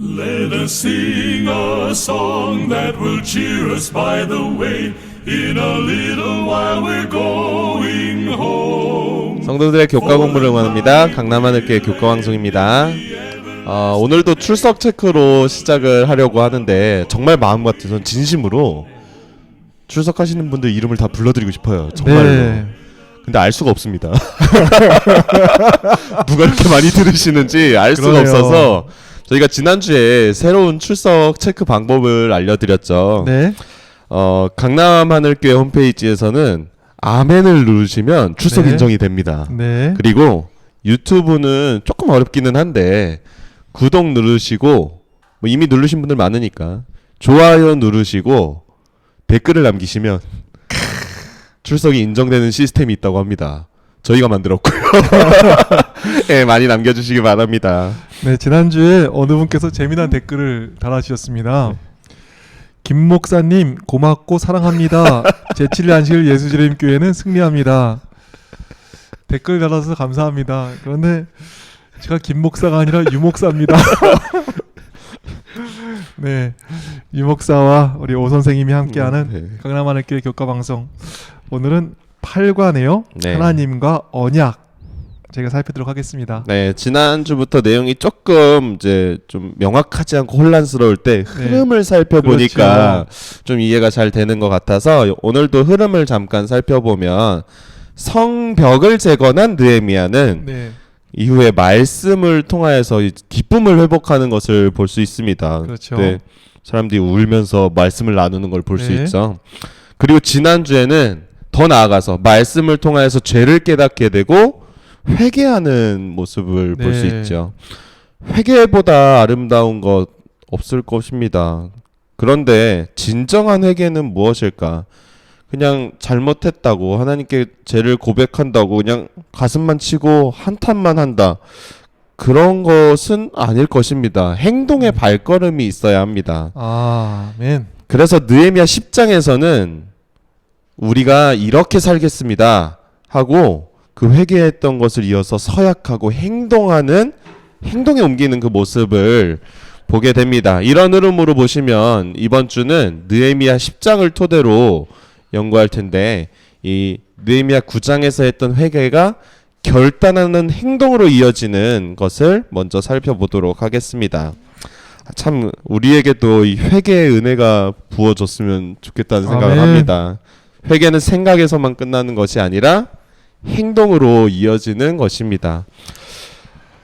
Let us sing a song that will cheer us by the way. In a little while we're going home. 성도들의 교과 공부를 응원합니다. 강남하늘교회 교과 방송입니다. 어, 오늘도 출석 체크로 시작을 하려고 하는데 정말 마음 같아서 진심으로 출석하시는 분들 이름을 다 불러드리고 싶어요. 정말로. 네. 근데 알 수가 없습니다. 누가 이렇게 많이 들으시는지 알 수가 그러네요. 없어서 저희가 지난주에 새로운 출석 체크 방법을 알려드렸죠. 네. 어, 강남 하늘교회 홈페이지에서는 아멘을 누르시면 출석 네. 인정이 됩니다. 네. 그리고 유튜브는 조금 어렵기는 한데 구독 누르시고 뭐 이미 누르신 분들 많으니까 좋아요 누르시고 댓글을 남기시면 출석이 인정되는 시스템이 있다고 합니다. 저희가 만들었고요. 예, 많이 남겨주시기 바랍니다. 네, 지난주에 어느 분께서 재미난 댓글을 달아주셨습니다. 김 목사님 고맙고 사랑합니다. 제7일 안식일 예수지림 교회는 승리합니다. 댓글 달아서 감사합니다. 그런데 제가 김 목사가 아니라 유 목사입니다. 네, 유 목사와 우리 오 선생님이 함께하는 네. 강남 하늘교회 교과 방송 오늘은 8과네요. 네. 하나님과 언약 제가 살펴보도록 하겠습니다. 네, 지난주부터 내용이 조금 이제 좀 명확하지 않고 혼란스러울 때 흐름을 살펴보니까 좀 이해가 잘 되는 것 같아서 오늘도 흐름을 잠깐 살펴보면 성벽을 재건한 느헤미야는 네, 이후에 말씀을 통하여서 이 기쁨을 회복하는 것을 볼 수 있습니다. 그렇죠. 네, 사람들이 울면서 말씀을 나누는 걸 볼수 네. 있죠. 그리고 지난주에는 더 나아가서 말씀을 통하여서 죄를 깨닫게 되고 회개하는 모습을 볼수 네. 있죠. 회개보다 아름다운 것 없을 것입니다. 그런데 진정한 회개는 무엇일까? 그냥 잘못했다고 하나님께 죄를 고백한다고 그냥 가슴만 치고 한탄만 한다. 그런 것은 아닐 것입니다. 행동의 발걸음이 있어야 합니다. 아멘. 그래서 느헤미야 10장에서는 우리가 이렇게 살겠습니다 하고 그 회개했던 것을 이어서 서약하고 행동하는 행동에 옮기는 그 모습을 보게 됩니다. 이런 흐름으로 보시면 이번 주는 느헤미야 10장을 토대로 연구할 텐데 이 느헤미야 9장에서 했던 회개가 결단하는 행동으로 이어지는 것을 먼저 살펴보도록 하겠습니다. 아, 참 우리에게도 이 회개의 은혜가 부어졌으면 좋겠다는 생각을 아멘. 합니다. 회개는 생각에서만 끝나는 것이 아니라 행동으로 이어지는 것입니다.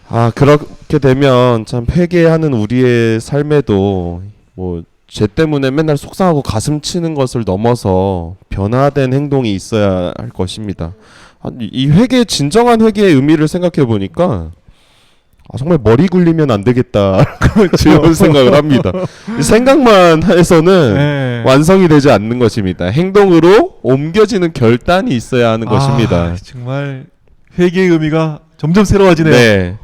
아 그렇게 되면 참 회개하는 우리의 삶에도 뭐 죄 때문에 맨날 속상하고 가슴 치는 것을 넘어서 변화된 행동이 있어야 할 것입니다. 아, 이- 이 회개 진정한 회개의 의미를 생각해 보니까 아, 정말 머리 굴리면 안 되겠다 이런 생각을 합니다. 이 생각만 해서는 네. 완성이 되지 않는 것입니다. 행동으로 옮겨지는 결단이 있어야 하는 아, 것입니다. 정말 회개의 의미가 점점 새로워지네요. 네.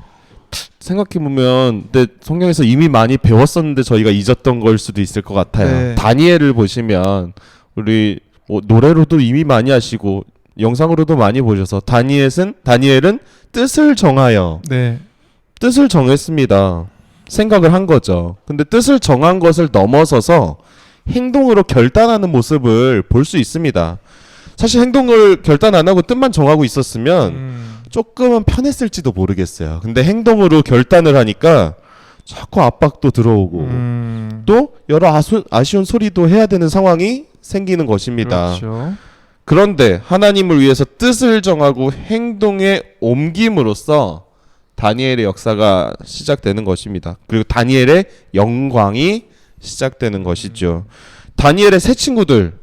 생각해 보면 근데 성경에서 이미 많이 배웠었는데 저희가 잊었던 걸 수도 있을 것 같아요. 네. 다니엘을 보시면 우리 뭐 노래로도 이미 많이 하시고 영상으로도 많이 보셔서 다니엘은 다니엘은 뜻을 정하여 네. 뜻을 정했습니다. 생각을 한 거죠. 근데 뜻을 정한 것을 넘어서서 행동으로 결단하는 모습을 볼 수 있습니다. 사실 행동을 결단 안 하고 뜻만 정하고 있었으면 음, 조금은 편했을지도 모르겠어요. 근데 행동으로 결단을 하니까 자꾸 압박도 들어오고 음, 또 여러 아수, 아쉬운 소리도 해야 되는 상황이 생기는 것입니다. 그렇죠. 그런데 하나님을 위해서 뜻을 정하고 행동에 옮김으로써 다니엘의 역사가 시작되는 것입니다. 그리고 다니엘의 영광이 시작되는 것이죠. 다니엘의 새 친구들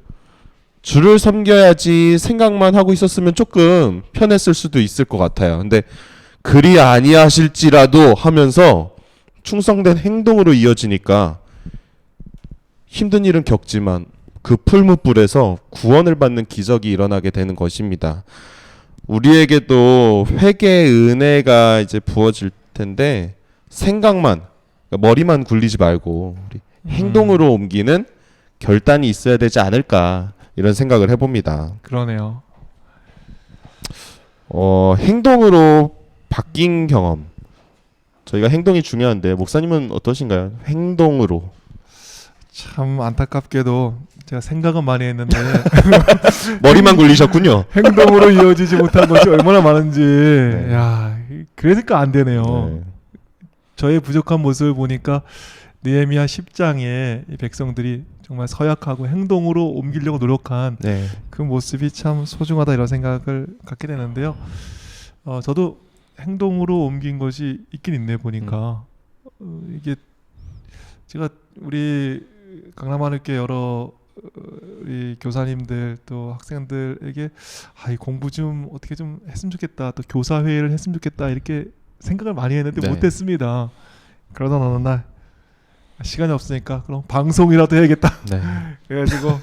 주를 섬겨야지 생각만 하고 있었으면 조금 편했을 수도 있을 것 같아요. 근데 그리 아니하실지라도 하면서 충성된 행동으로 이어지니까 힘든 일은 겪지만 그 풀무불에서 구원을 받는 기적이 일어나게 되는 것입니다. 우리에게도 회개의 은혜가 이제 부어질 텐데 생각만 그러니까 머리만 굴리지 말고 우리 행동으로 옮기는 결단이 있어야 되지 않을까 이런 생각을 해봅니다. 그러네요. 어, 행동으로 바뀐 경험 저희가 행동이 중요한데 목사님은 어떠신가요? 행동으로. 참 안타깝게도 제가 생각은 많이 했는데 머리만 굴리셨군요. 행동으로 이어지지 못한 것이 얼마나 많은지 네. 야 그러니까 안 되네요. 네. 저의 부족한 모습을 보니까 느헤미야 10장에 이 백성들이 정말 서약하고 행동으로 옮기려고 노력한 네. 그 모습이 참 소중하다 이런 생각을 갖게 되는데요. 어, 저도 행동으로 옮긴 것이 있긴 있네 보니까 어, 이게 제가 우리 강남하늘께 여러 어, 우리 교사님들 또 학생들에게 아, 이 공부 좀 어떻게 좀 했으면 좋겠다 또 교사 회의를 했으면 좋겠다 이렇게 생각을 많이 했는데 네. 못했습니다. 그러다 어느 날 시간이 없으니까 그럼 방송이라도 해야겠다. 네. 그래가지고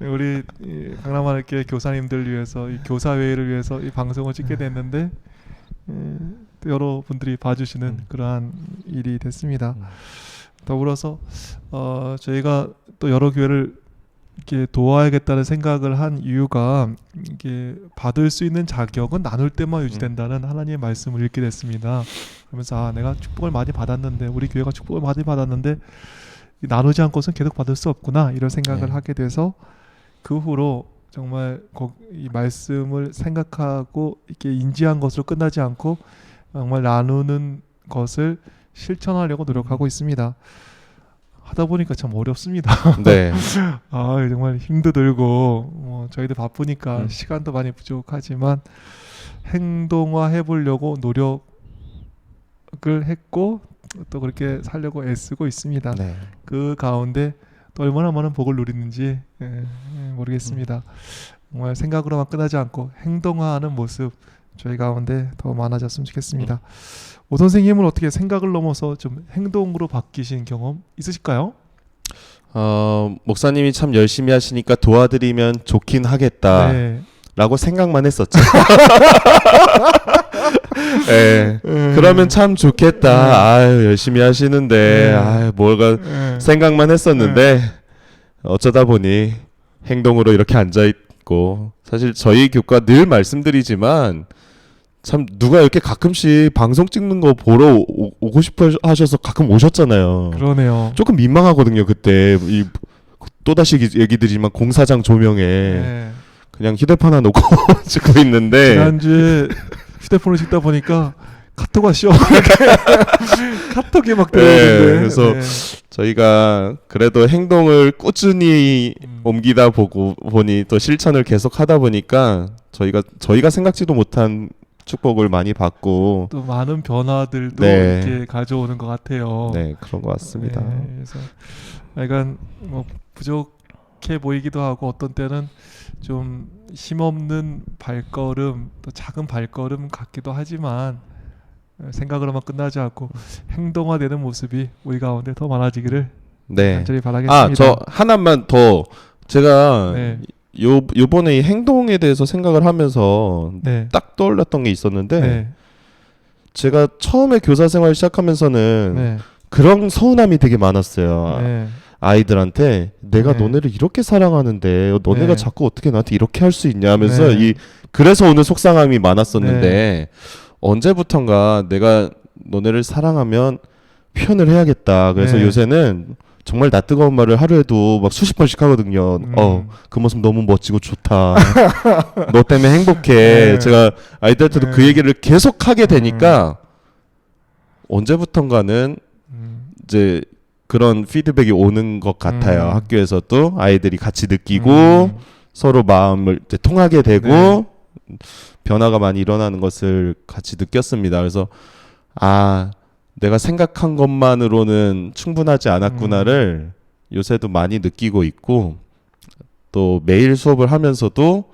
우리 이 강남하늘교 교사님들 위해서 이 교사 회의를 위해서 이 방송을 찍게 됐는데 음, 또 여러 분들이 봐주시는 음. 그러한 일이 됐습니다. 음. 더불어서 어, 저희가 또 여러 교회를 이렇게 도와야겠다는 생각을 한 이유가 이게 받을 수 있는 자격은 나눌 때만 유지된다는 하나님의 말씀을 읽게 됐습니다. 그러면서 아 내가 축복을 많이 받았는데 우리 교회가 축복을 많이 받았는데 이 나누지 않고선 계속 받을 수 없구나 이런 생각을 네. 하게 돼서 그 후로 정말 거- 이 말씀을 생각하고 이렇게 인지한 것으로 끝나지 않고 정말 나누는 것을 실천하려고 노력하고 있습니다. 하다 보니까 참 어렵습니다. 네. 아 정말 힘도 들고 뭐 저희도 바쁘니까 음. 시간도 많이 부족하지만 행동화 해보려고 노력을 했고 또 그렇게 살려고 애쓰고 있습니다. 네. 그 가운데 또 얼마나 많은 복을 누리는지 예, 예, 모르겠습니다. 정말 생각으로만 끝나지 않고 행동화하는 모습 저희 가운데 더 많아졌으면 좋겠습니다. 오 선생님은 어떻게 생각을 넘어서 좀 행동으로 바뀌신 경험 있으실까요? 어, 목사님이 참 열심히 하시니까 도와드리면 좋긴 하겠다라고 네. 생각만 했었죠. 예. 음. 그러면 참 좋겠다. 네. 아유, 열심히 하시는데, 네. 아유, 뭘가 예. 생각만 했었는데, 어쩌다 보니 행동으로 이렇게 앉아있고, 사실 저희 교과 늘 말씀드리지만, 참 누가 이렇게 가끔씩 방송 찍는 거 보러 오, 오고 싶어 하셔서 가끔 오셨잖아요. 그러네요. 조금 민망하거든요, 그때. 이, 또다시 얘기- 얘기 드리지만 공사장 조명에 네. 그냥 휴대폰 하나 놓고 찍고 있는데, 지난주에 휴대폰을 찍다 보니까 카톡가 씌워 카톡이 막 네, 들어오는데 그래서 저희가 그래도 행동을 꾸준히 음. 옮기다 보고 보니 또 실천을 계속 하다 보니까 저희가 저희가 생각지도 못한 축복을 많이 받고 또 많은 변화들도 네. 이렇게 가져오는 것 같아요. 네 그런 것 같습니다. 네, 그래서 약간 뭐 부족해 보이기도 하고 어떤 때는 좀 힘없는 발걸음 또 작은 발걸음 같기도 하지만 생각으로만 끝나지 않고 행동화되는 모습이 우리 가운데 더 많아지기를 네. 간절히 바라겠습니다. 아 저 하나만 더 제가 네. 요 요번에 이 행동에 대해서 생각을 하면서 네. 딱 떠올렸던 게 있었는데 네. 제가 처음에 교사 생활 시작하면서는 네. 그런 서운함이 되게 많았어요. 네. 아이들한테 내가 네. 너네를 이렇게 사랑하는데 너네가 네. 자꾸 어떻게 나한테 이렇게 할 수 있냐 하면서 네. 이 그래서 오늘 속상함이 많았었는데 언제부턴가 내가 너네를 사랑하면 표현을 해야겠다. 그래서 네. 요새는 정말 나 뜨거운 말을 하루에도 막 수십 번씩 하거든요. 음. 어, 그 모습 너무 멋지고 좋다. 너 때문에 행복해. 네. 제가 아이들한테도 네. 그 얘기를 계속 하게 되니까 언제부턴가는 음. 이제 그런 피드백이 오는 것 같아요. 음. 학교에서도 아이들이 같이 느끼고 음. 서로 마음을 이제 통하게 되고 네. 변화가 많이 일어나는 것을 같이 느꼈습니다. 그래서 아 내가 생각한 것만으로는 충분하지 않았구나를 요새도 많이 느끼고 있고 또 매일 수업을 하면서도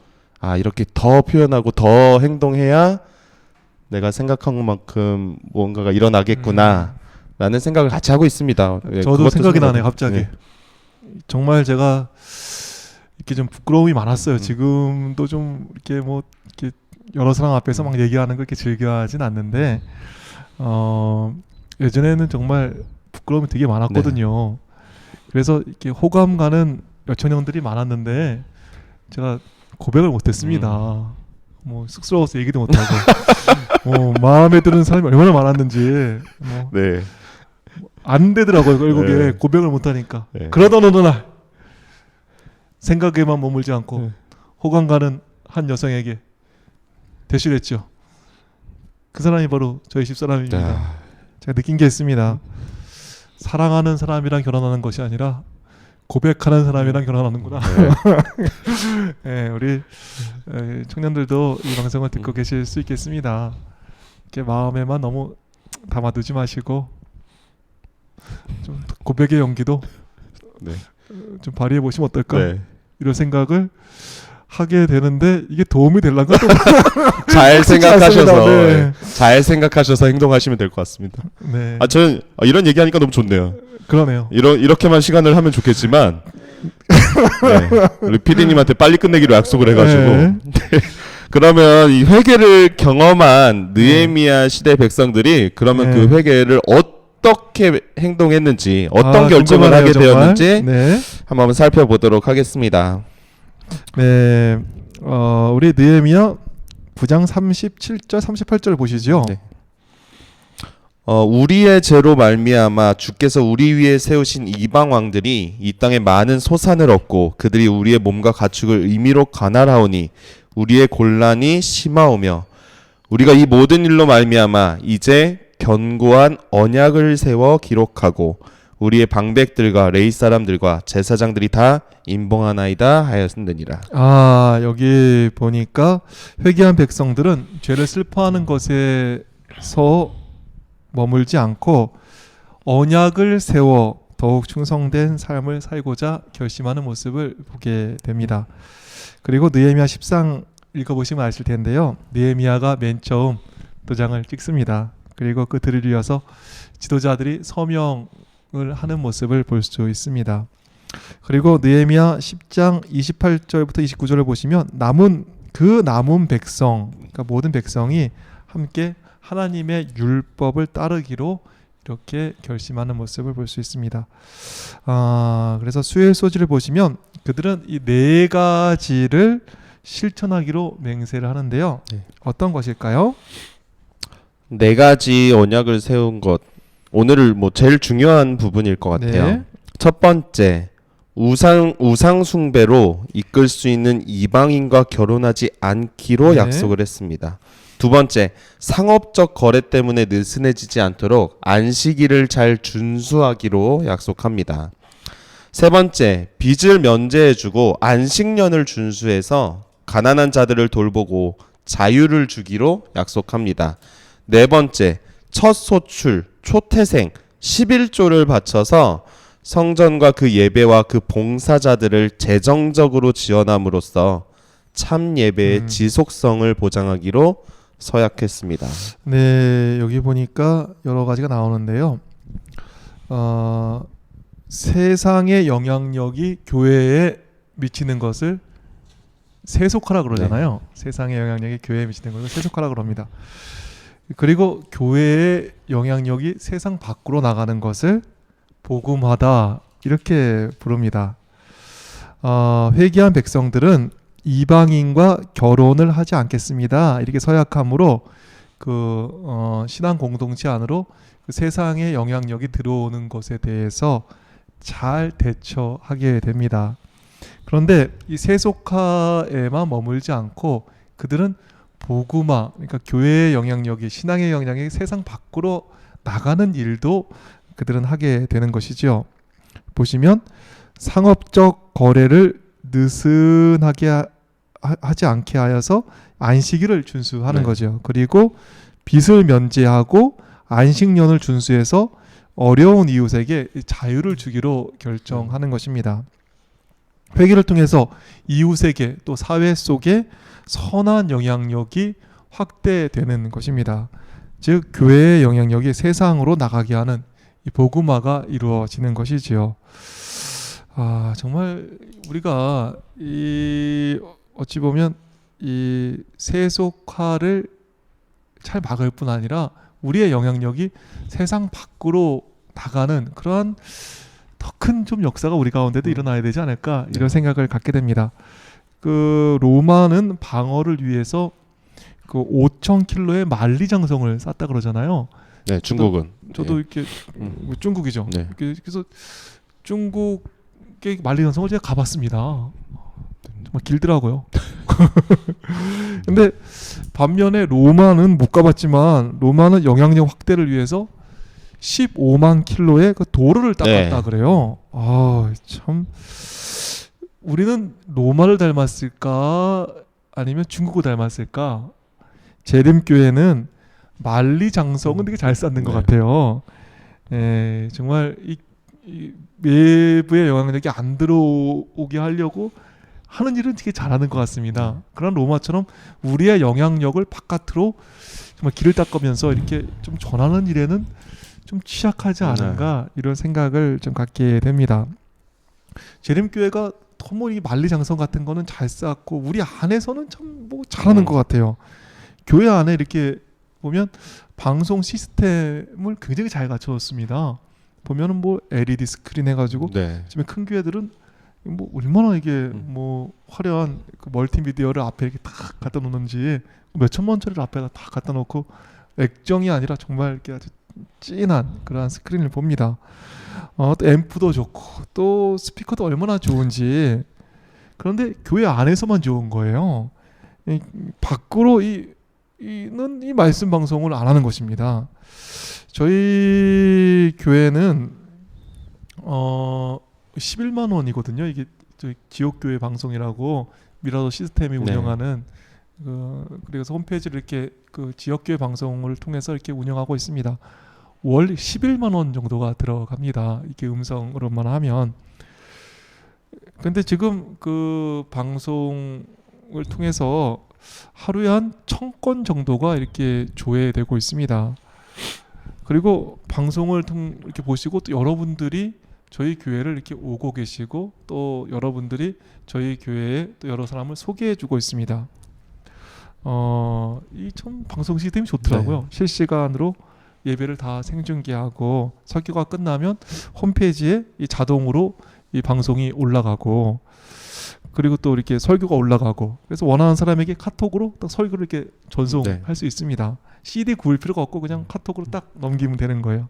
아 이렇게 더 표현하고 더 행동해야 내가 생각한 것만큼 무언가가 일어나겠구나. 라는 생각을 같이 하고 있습니다. 예, 음. 저도 생각이 생각- 나네요 갑자기 네. 정말 제가 이렇게 좀 부끄러움이 많았어요 음. 지금도 좀 이렇게 뭐 이렇게 여러 사람 앞에서 막 얘기하는 걸 이렇게 즐겨하진 않는데 어 예전에는 정말 부끄러움이 되게 많았거든요 네. 그래서 이렇게 호감 가는 여청년들이 많았는데 제가 고백을 못했습니다 음. 뭐 쑥스러워서 얘기도 못하고 어, 마음에 드는 사람이 얼마나 많았는지 뭐, 네. 안 되더라고요 결국에 네. 고백을 못하니까 네. 그러던 어느 날 생각에만 머물지 않고 네. 호감 가는 한 여성에게 대실했죠 그 사람이 바로 저희 집사람입니다 자, 제가 느낀 게 있습니다 사랑하는 사람이랑 결혼하는 것이 아니라 고백하는 사람이랑 결혼하는구나 네. 네, 우리 에, 청년들도 이 방송을 듣고 음. 계실 수 있겠습니다. 이렇게 마음에만 너무 담아두지 마시고 좀 고백의 용기도 네. 어, 좀 발휘해 보시면 어떨까 네. 이런 생각을 하게 되는데 이게 도움이 될란가 또 잘 생각하셔서 않습니다. 네. 잘 생각하셔서 행동하시면 될 것 같습니다. 네 아 저는 아, 이런 얘기하니까 너무 좋네요. 그러네요. 이런 이렇게만 시간을 하면 좋겠지만 네. 우리 PD님한테 빨리 끝내기로 약속을 해가지고 네. 그러면 이 회개를 경험한 느헤미야 시대 백성들이 그러면 네. 그 회개를 어떻게 행동했는지 어떤 아, 결정을 하게 정말. 되었는지 네. 한번 살펴보도록 하겠습니다. 네. 어, 우리 느헤미야 9장 37절 38절 보시죠. 네. 어, 우리의 죄로 말미암아 주께서 우리 위에 세우신 이방 왕들이 이 땅에 많은 소산을 얻고 그들이 우리의 몸과 가축을 의미로 관할하오니 우리의 곤란이 심하오며 우리가 이 모든 일로 말미암아 이제 견고한 언약을 세워 기록하고 우리의 방백들과 레이 사람들과 제사장들이 다 임봉하나이다 하였느니라. 아 여기 보니까 회개한 백성들은 죄를 슬퍼하는 것에서 머물지 않고 언약을 세워 더욱 충성된 삶을 살고자 결심하는 모습을 보게 됩니다. 그리고 느헤미야 10상 읽어보시면 아실 텐데요. 느헤미야가 맨 처음 도장을 찍습니다. 그리고 그 들을 이어서 지도자들이 서명을 하는 모습을 볼 수 있습니다. 그리고 느헤미야 10장 28절부터 29절을 보시면 남은 그 남은 백성, 그러니까 모든 백성이 함께 하나님의 율법을 따르기로 이렇게 결심하는 모습을 볼 수 있습니다. 아, 그래서 수엘 소지를 보시면 그들은 이 네 가지를 실천하기로 맹세를 하는데요. 네. 어떤 것일까요? 네 가지 언약을 세운 것 오늘을 뭐 제일 중요한 부분일 것 같아요. 네. 첫 번째 우상 우상 숭배로 이끌 수 있는 이방인과 결혼하지 않기로 네. 약속을 했습니다. 두 번째 상업적 거래 때문에 느슨해지지 않도록 안식일을 잘 준수하기로 약속합니다. 세 번째 빚을 면제해주고 안식년을 준수해서 가난한 자들을 돌보고 자유를 주기로 약속합니다. 네 번째 첫 소출 초태생 11조를 바쳐서 성전과 그 예배와 그 봉사자들을 재정적으로 지원함으로써 참 예배의 음. 지속성을 보장하기로 서약했습니다. 네, 여기 보니까 여러 가지가 나오는데요. 어, 세상의 영향력이 교회에 미치는 것을 세속하라 그러잖아요. 세상의 영향력이 교회에 미치는 것을 세속하라 그럽니다. 그리고 교회의 영향력이 세상 밖으로 나가는 것을 복음하다 이렇게 부릅니다. 어, 회개한 백성들은 이방인과 결혼을 하지 않겠습니다. 이렇게 서약함으로 그 어, 신앙 공동체 안으로 그 세상의 영향력이 들어오는 것에 대해서 잘 대처하게 됩니다. 그런데 이 세속화에만 머물지 않고 그들은 복음화, 그러니까 교회의 영향력이 신앙의 영향력이 세상 밖으로 나가는 일도 그들은 하게 되는 것이죠. 보시면 상업적 거래를 느슨하게 하- 하지 않게 하여서 안식일을 준수하는 네. 거죠. 그리고 빚을 면제하고 안식년을 준수해서 어려운 이웃에게 자유를 주기로 결정하는 것입니다. 회개를 통해서 이웃에게 또 사회 속에 선한 영향력이 확대되는 것입니다. 즉 교회의 영향력이 세상으로 나가게 하는 이 복음화가 이루어지는 것이지요. 아 정말 우리가 이 어찌 보면 이 세속화를 잘 막을 뿐 아니라 우리의 영향력이 세상 밖으로 나가는 그러한 더 큰 좀 역사가 우리 가운데도 음. 일어나야 되지 않을까 이런 생각을 갖게 됩니다. 그 로마는 방어를 위해서 그 5천 킬로의 만리장성을 쌓다 그러잖아요. 네, 중국은 저도 예. 이렇게 음. 뭐 중국이죠. 네. 이렇게 그래서 중국의 만리장성을 제가 가봤습니다. 정말 길더라고요. 근데 반면에 로마는 못 가봤지만 로마는 영향력 확대를 위해서 15만 킬로의 그 도로를 닦았다 네. 그래요. 아 참 우리는 로마를 닮았을까 아니면 중국을 닮았을까? 재림교회는 만리 장성은 되게 잘 쌓는 것 네. 같아요. 예, 정말 이, 이 외부의 영향력이 안 들어오게 하려고 하는 일은 되게 잘하는 것 같습니다. 그런 로마처럼 우리의 영향력을 바깥으로 정말 길을 닦으면서 이렇게 좀 전하는 일에는 좀 취약하지 않은가 이런 생각을 좀 갖게 됩니다. 재림교회가 이 만리장성 같은 거는 잘 쌓고 우리 안에서는 참 뭐 잘하는 음. 것 같아요. 교회 안에 이렇게 보면 방송 시스템을 굉장히 잘 갖춰졌습니다. 보면은 뭐 LED 스크린 해가지고 네. 지금 큰 교회들은 뭐 얼마나 이게 음. 뭐 화려한 그 멀티미디어를 앞에 이렇게 딱 갖다 놓는지 몇 천만 원짜리를 앞에다 다 갖다 놓고 액정이 아니라 정말 이렇게 아주 진한 그러한 스크린을 봅니다. 어, 또 앰프도 좋고 또 스피커도 얼마나 좋은지 그런데 교회 안에서만 좋은 거예요. 이, 밖으로 이 이는 이 말씀 방송을 안 하는 것입니다. 저희 교회는 어 11만 원이거든요. 이게 지역 교회 방송이라고 미라도 시스템이 네. 운영하는 그 그래서 홈페이지를 이렇게 그 지역 교회 방송을 통해서 이렇게 운영하고 있습니다. 월 11만 원 정도가 들어갑니다. 이게 음성으로만 하면. 근데 지금 그 방송을 통해서 하루에 한 천 건 정도가 이렇게 조회되고 있습니다. 그리고 방송을 통 이렇게 보시고 또 여러분들이 저희 교회를 이렇게 오고 계시고 또 여러분들이 저희 교회에 또 여러 사람을 소개해 주고 있습니다. 어, 이 참 방송 시스템이 좋더라고요. 실시간으로 예배를 다 생중계하고 설교가 끝나면 홈페이지에 이 자동으로 이 방송이 올라가고 그리고 또 이렇게 설교가 올라가고 그래서 원하는 사람에게 카톡으로 딱 설교를 이렇게 전송할 네. 수 있습니다. CD 구울 필요가 없고 그냥 카톡으로 딱 넘기면 되는 거예요.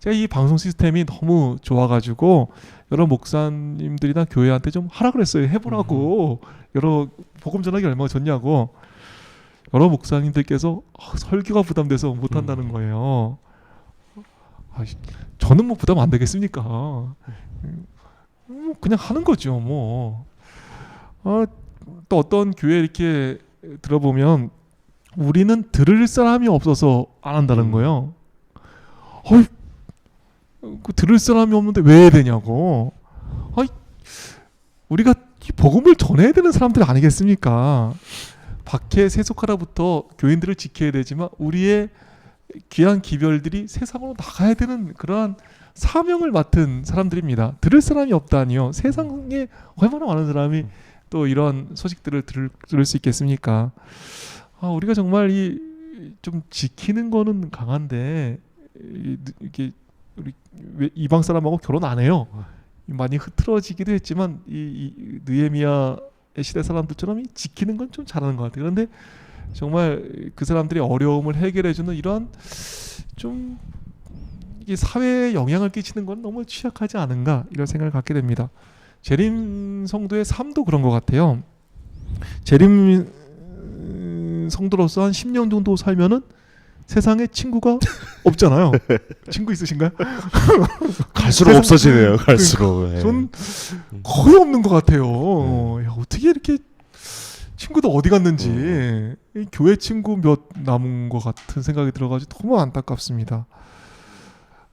제가 이 방송 시스템이 너무 좋아가지고 여러 목사님들이나 교회한테 좀 하라 그랬어요. 해보라고 여러 복음 전하기 얼마나 좋냐고 여러 목사님들께서 아, 설교가 부담돼서 못한다는 거예요. 아, 씨, 저는 뭐 부담 안 되겠습니까? 음, 뭐 그냥 하는 거죠, 뭐. 아, 또 어떤 교회 이렇게 들어보면 우리는 들을 사람이 없어서 안 한다는 음. 거예요. 어이, 그 들을 사람이 없는데 왜 되냐고. 아이, 우리가 이 복음을 전해야 되는 사람들 아니겠습니까? 밖에 세속하라부터 교인들을 지켜야 되지만 우리의 귀한 기별들이 세상으로 나가야 되는 그러한 사명을 맡은 사람들입니다. 들을 사람이 없다니요. 세상에 얼마나 많은 사람이 또 이런 소식들을 들을, 들을 수 있겠습니까? 아, 우리가 정말 이 좀 지키는 거는 강한데 이, 이게 우리 왜 이방 사람하고 결혼 안 해요. 많이 흐트러지기도 했지만 이, 이 느헤미야의 시대 사람들처럼 이 지키는 건 좀 잘하는 것 같아요. 그런데 정말 그 사람들이 어려움을 해결해주는 이런 좀 이게 사회에 영향을 끼치는 건 너무 취약하지 않은가 이런 생각을 갖게 됩니다. 재림 성도의 삶도 그런 것 같아요. 재림 음, 성도로서 한 10년 정도 살면은 세상에 친구가 없잖아요. 친구 있으신가요? 갈수록 없어지네요. 갈수록. 예. 전 거의 없는 것 같아요. 야, 어떻게 이렇게 친구도 어디 갔는지 이 교회 친구 몇 남은 것 같은 생각이 들어가지고 너무 안타깝습니다.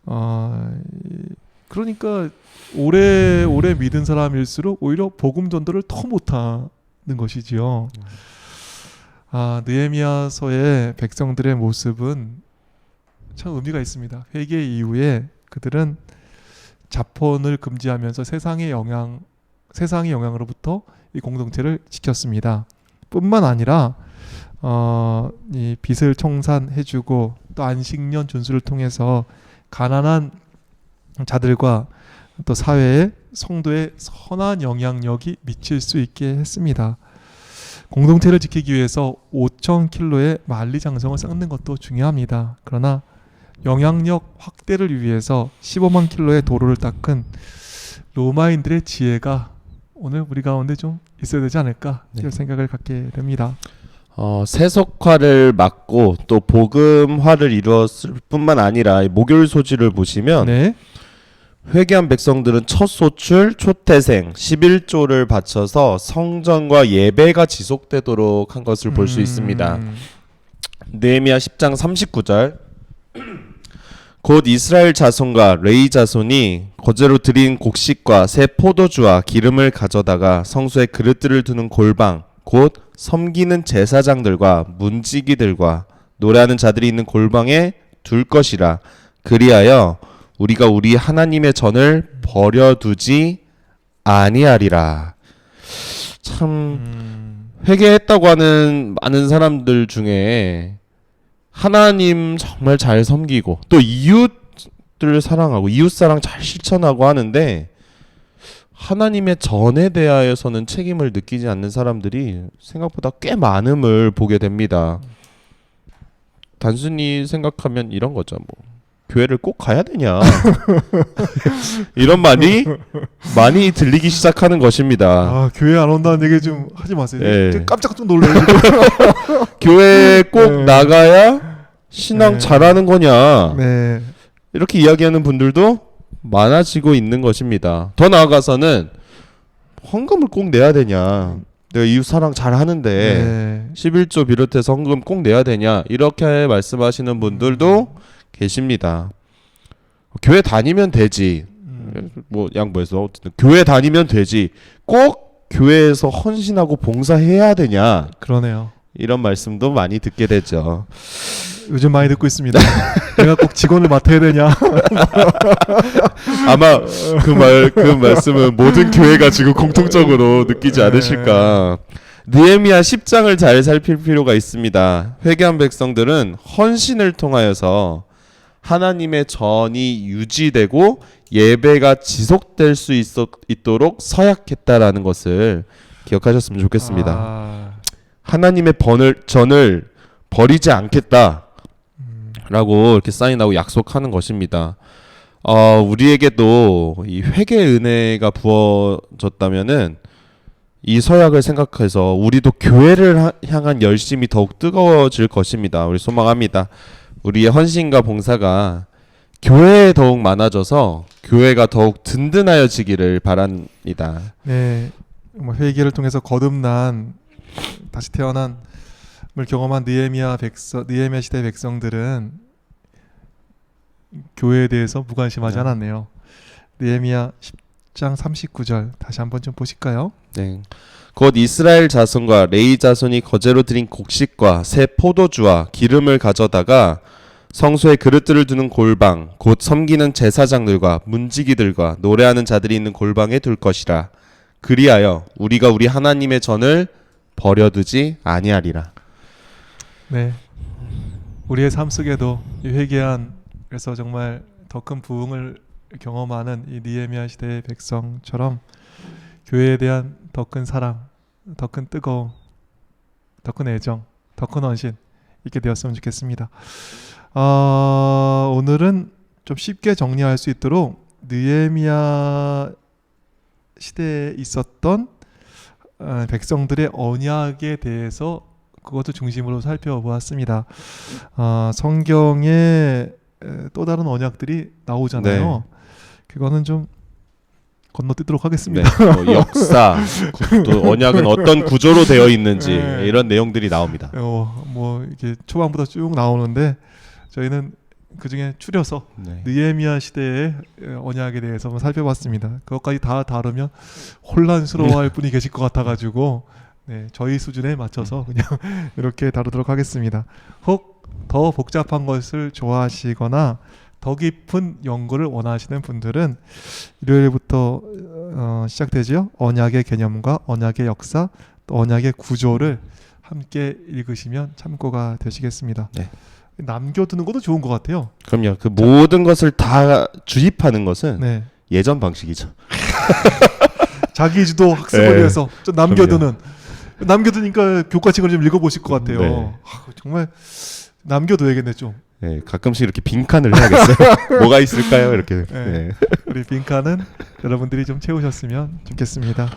아, 이- 그러니까 오래 오래 믿은 사람일수록 오히려 복음 전도를 더 못하는 것이지요. 아 느헤미야서의 백성들의 모습은 참 의미가 있습니다. 회개 이후에 그들은 자본을 금지하면서 세상의 영향 세상의 영향으로부터 이 공동체를 지켰습니다. 뿐만 아니라 어, 이 빚을 청산해주고 또 안식년 준수를 통해서 가난한 자들과 또 사회에 성도의 선한 영향력이 미칠 수 있게 했습니다. 공동체를 지키기 위해서 5천 킬로의 만리장성을 쌓는 것도 중요합니다. 그러나 영향력 확대를 위해서 15만 킬로의 도로를 닦은 로마인들의 지혜가 오늘 우리 가운데 좀 있어야 되지 않을까 네. 이런 생각을 갖게 됩니다. 어, 세속화를 막고 또 복음화를 이루었을 뿐만 아니라 이 목요일 소지를 보시면 네, 회개한 백성들은 첫 소출, 초태생, 11조를 바쳐서 성전과 예배가 지속되도록 한 것을 볼수 음, 있습니다. 느헤미야 10장 39절. 곧 이스라엘 자손과 레이 자손이 거제로 드린 곡식과 새 포도주와 기름을 가져다가 성소에 그릇들을 두는 골방 곧 섬기는 제사장들과 문지기들과 노래하는 자들이 있는 골방에 둘 것이라. 그리하여 우리가 우리 하나님의 전을 버려두지 아니하리라 참 음, 회개했다고 하는 많은 사람들 중에 하나님 정말 잘 섬기고 또 이웃들 사랑하고 이웃 사랑 잘 실천하고 하는데 하나님의 전에 대하여서는 책임을 느끼지 않는 사람들이 생각보다 꽤 많음을 보게 됩니다. 단순히 생각하면 이런 거죠. 뭐 교회를 꼭 가야 되냐 이런 말이 많이 들리기 시작하는 것입니다. 아 교회 안 온다는 얘기 좀 하지 마세요. 예. 좀 깜짝 좀 놀래요. 교회에 꼭 네. 나가야 신앙 네. 잘하는 거냐 네, 이렇게 이야기하는 분들도 많아지고 있는 것입니다. 더 나아가서는 헌금을 꼭 내야 되냐 내가 이웃 사랑 잘 하는데 네. 11조 비롯해서 헌금 꼭 내야 되냐 이렇게 말씀하시는 분들도 계십니다. 교회 다니면 되지 음, 뭐 양보해서 어쨌든 교회 다니면 되지 꼭 교회에서 헌신하고 봉사해야 되냐 그러네요. 이런 말씀도 많이 듣게 되죠. 요즘 많이 듣고 있습니다. 내가 꼭 직원을 맡아야 되냐? 아마 그 말 그 말씀은 모든 교회가 지금 공통적으로 느끼지 않으실까. 느헤미야 10장을 잘 살필 필요가 있습니다. 회개한 백성들은 헌신을 통하여서 하나님의 전이 유지되고 예배가 지속될 수 있어, 있도록 서약했다라는 것을 기억하셨으면 좋겠습니다. 아, 하나님의 번을 전을 버리지 않겠다. 음, 라고 이렇게 사인하고 약속하는 것입니다. 어, 우리에게도 이 회개의 은혜가 부어졌다면은 이 서약을 생각해서 우리도 교회를 하- 향한 열심이 더욱 뜨거워질 것입니다. 우리 소망합니다. 우리의 헌신과 봉사가 교회에 더욱 많아져서 교회가 더욱 든든하여지기를 바랍니다. 네, 뭐 회개를 통해서 거듭난 다시 태어난 을 경험한 느헤미야 백성, 느헤미야 시대 백성들은 교회에 대해서 무관심하지 네. 않았네요. 느헤미야 10장 39절 다시 한번 좀 보실까요? 네. 곧 이스라엘 자손과 레이 자손이 거제로 드린 곡식과 새 포도주와 기름을 가져다가 성소에 그릇들을 두는 골방 곧 섬기는 제사장들과 문지기들과 노래하는 자들이 있는 골방에 둘 것이라 그리하여 우리가 우리 하나님의 전을 버려두지 아니하리라. 네. 우리의 삶 속에도 이 회개한 그래서 정말 더 큰 부흥을 경험하는 이 니에미아 시대의 백성처럼 교회에 대한 더 큰 사랑, 더 큰 뜨거움, 더 큰 애정, 더 큰 헌신 있게 되었으면 좋겠습니다. 아, 오늘은 좀 쉽게 정리할 수 있도록 느헤미야 시대에 있었던 어, 백성들의 언약에 대해서 그것도 중심으로 살펴보았습니다. 아, 성경에 에, 또 다른 언약들이 나오잖아요. 그거는 좀 건너뛰도록 네. 하겠습니다. 뭐 역사 구- 또 언약은 어떤 구조로 되어 있는지 네. 이런 내용들이 나옵니다. 어, 뭐 이게 초반부터 쭉 나오는데 저희는 그 중에 추려서 네. 느헤미야 시대의 에, 언약에 대해서 한번 살펴봤습니다. 그것까지 다 다루면 혼란스러워할 분이 계실 것 같아가지고 네, 저희 수준에 맞춰서 그냥 이렇게 다루도록 하겠습니다. 혹 더 복잡한 것을 좋아하시거나 더 깊은 연구를 원하시는 분들은 일요일부터 어, 시작되죠. 언약의 개념과 언약의 역사, 또 언약의 구조를 함께 읽으시면 참고가 되시겠습니다. 네. 남겨두는 것도 좋은 것 같아요. 그럼요. 그 모든 것을 다 주입하는 것은 네. 예전 방식이죠. 자기 주도 학습을 네. 위해서 좀 남겨두는 남겨두니까 교과책을 좀 읽어보실 것 같아요. 네. 아, 정말 남겨둬야겠네 좀. 네, 가끔씩 이렇게 빈칸을 해야겠어요. 뭐가 있을까요? 이렇게. 네. 네. 우리 빈칸은 여러분들이 좀 채우셨으면 좋겠습니다.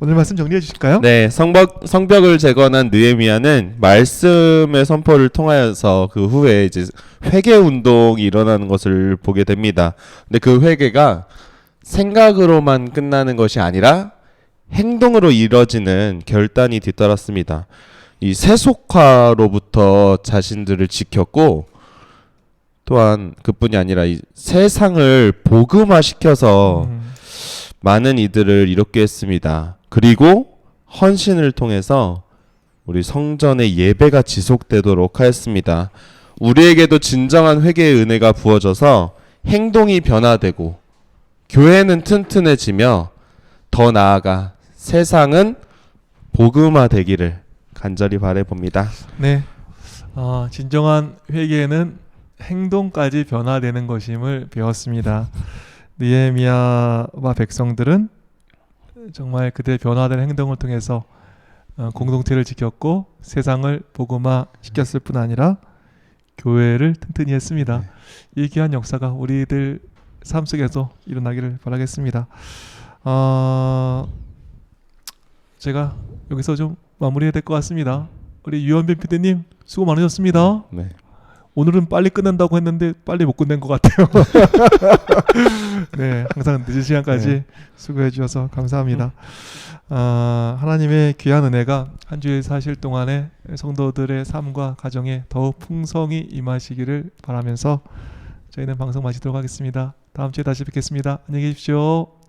오늘 말씀 정리해 주실까요? 네, 성벽 성벽을 재건한 느헤미야는 말씀의 선포를 통하여서 그 후에 이제 회개 운동이 일어나는 것을 보게 됩니다. 근데 그 회개가 생각으로만 끝나는 것이 아니라 행동으로 이뤄지는 결단이 뒤따랐습니다. 이 세속화로부터 자신들을 지켰고 또한 그뿐이 아니라 이 세상을 복음화시켜서 음, 많은 이들을 이롭게 했습니다. 그리고 헌신을 통해서 우리 성전의 예배가 지속되도록 하였습니다. 우리에게도 진정한 회개의 은혜가 부어져서 행동이 변화되고 교회는 튼튼해지며 더 나아가 세상은 복음화 되기를 간절히 바라봅니다. 네. 어, 진정한 회개는 행동까지 변화되는 것임을 배웠습니다. 느헤미야와 백성들은 정말 그들의 변화된 행동을 통해서 어, 공동체를 지켰고 세상을 복음화 시켰을 뿐 아니라 교회를 튼튼히 했습니다. 이 귀한 역사가 우리들 삶 속에서 일어나기를 바라겠습니다. 어, 제가 여기서 좀 마무리해야 될 것 같습니다. 우리 유현빈 PD님 수고 많으셨습니다. 네. 오늘은 빨리 끝낸다고 했는데 빨리 못 끝낸 것 같아요. 네, 항상 늦은 시간까지 네. 수고해 주셔서 감사합니다. 아, 하나님의 귀한 은혜가 한 주일 사실 동안에 성도들의 삶과 가정에 더욱 풍성히 임하시기를 바라면서 저희는 방송 마치도록 하겠습니다. 다음 주에 다시 뵙겠습니다. 안녕히 계십시오.